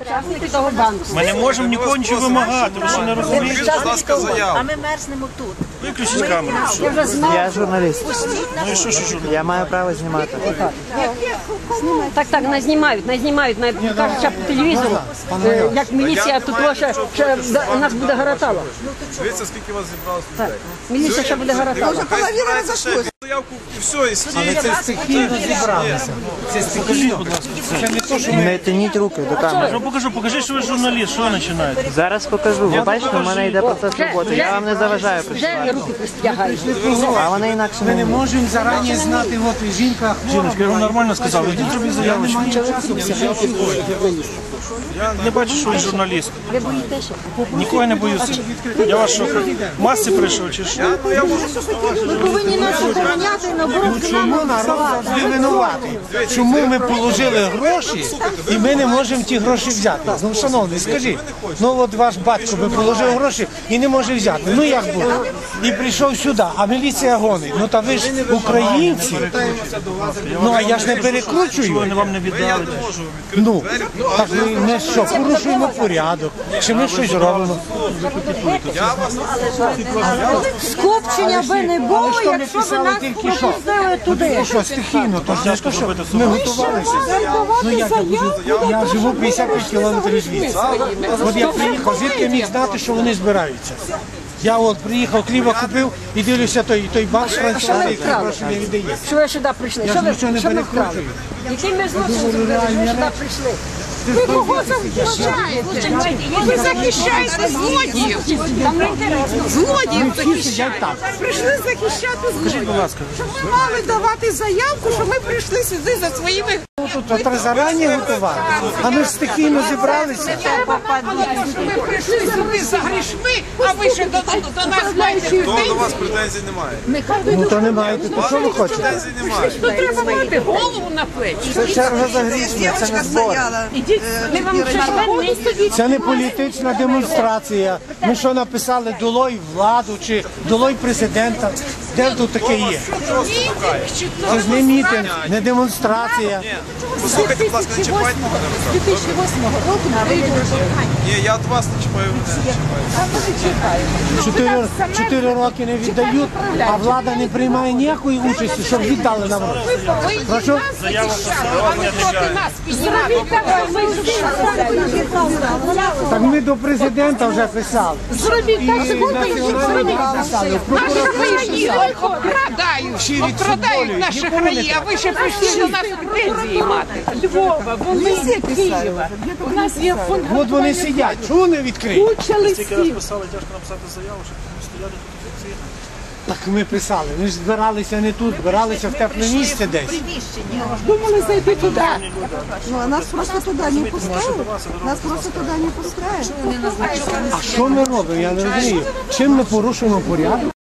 Учасники того банку. Ми не можемо нікого нічого вимагати, ви що не розумієте? Будь ласка, заяву. А ми мерзнемо тут. Виключіть камеру. Я вже знаю. Я журналіст. Ну і що, що, що? Я маю право знімати. Так, так, нас знімають, нас знімають, нас кажуть, що по телевізору, е, як міліція тут лише, що да- нас буде гаратало. Дивіться, скільки вас зібралося людей. Міліція ще буде гаратало. Хай збирається ще заявку і все, і сидіть. Це стихійно зібралися. Це стихійно. Це не то, що не тяніть руки до камери. Ну покажу, покажи, що ви журналіст, що ви починаєте? Зараз покажу. Ви бачите, у мене йде процес роботи. Я вам не заважаю Вже руки пристягають. А вони інакше Ми не можемо зарані знати, от жінка Жіночка, я вам нормально сказав, ідіть робіть заявочку. Я не бачу, що ви журналіст. Ви боїтеся? Нікого не боюся. Я вас що, масці прийшов чи що? Ви повинні нас охороняти наоборот к. Чому народ винуватий? Чому ми положили гроші і ми не можемо ті гроші взяти? Ну, шановний, скажіть, ну от ваш батько би положив гроші і не може взяти. Ну як буде? І прийшов сюди, а міліція гонить. Ну та ви ж українці. Ну а я ж не перекручую. Вони вам не віддали. Ну, так ми не що, порушуємо порядок, чи ми щось робимо. Скупчення би не було, якщо б писали нас тільки що? пропустили туди. Ну що, стихійно, то ж не то, що ми готувалися. Ну як я буду? Я живу 55 кілометрів звідси. От я приїхав, звідки я міг знати, що вони збираються? Я от приїхав, хліба купив і дивлюся той, той бак французький, який гроші не віддає. Що ви сюди прийшли? Я Що ж ви, нічого не що ви вкрали? перекручую. Який ми злочин зробили? що Ви сюди прийшли? Ви кого захищаєте? Ви захищаєте злодіїв. Злодіїв захищаєте. Прийшли захищати злодіїв. Щоб ми мали давати заявку, що ми прийшли сюди за своїми Тут от треба зарані готувати. А ми ж стихійно зібралися. Ми прийшли сюди за грішми, а ви ще до, до, нас маєте То до вас претензій немає. Ну то не маєте, то що ви хочете? Претензій немає. То треба мати голову на плечі. Це черга за грішми, це не. Ми вам ще Це не політична демонстрація. Ми що написали долой владу чи долой президента. Де тут таке є? Це ж не мітинг, не демонстрація. Послухайте, будь ласка, не чіпайте мене. З 2008 року на Ні, я від вас не чіпаю не чіпаю. Чотири, чотири роки не віддають, а влада не приймає ніякої участі, щоб віддали нам. гроші. Прошу? Так ми до президента вже писали. Зробіть так, І національний писали. Наші краї обкрадають, наші краї, а ви ще прийшли до нас претензії мати. Львова, вони з Києва. У нас є фонд От вони сидять. Чому не відкриють? Стільки раз писали, тяжко написати заяву, щоб стояти тут. Так ми писали. Ми ж збиралися не тут, збиралися в тепле місце десь. думали зайти туди. Ну, а нас просто туда не пускают. Нас просто туда не пускают. А що ми робимо? Я не розумію. Чим ми порушуємо порядок?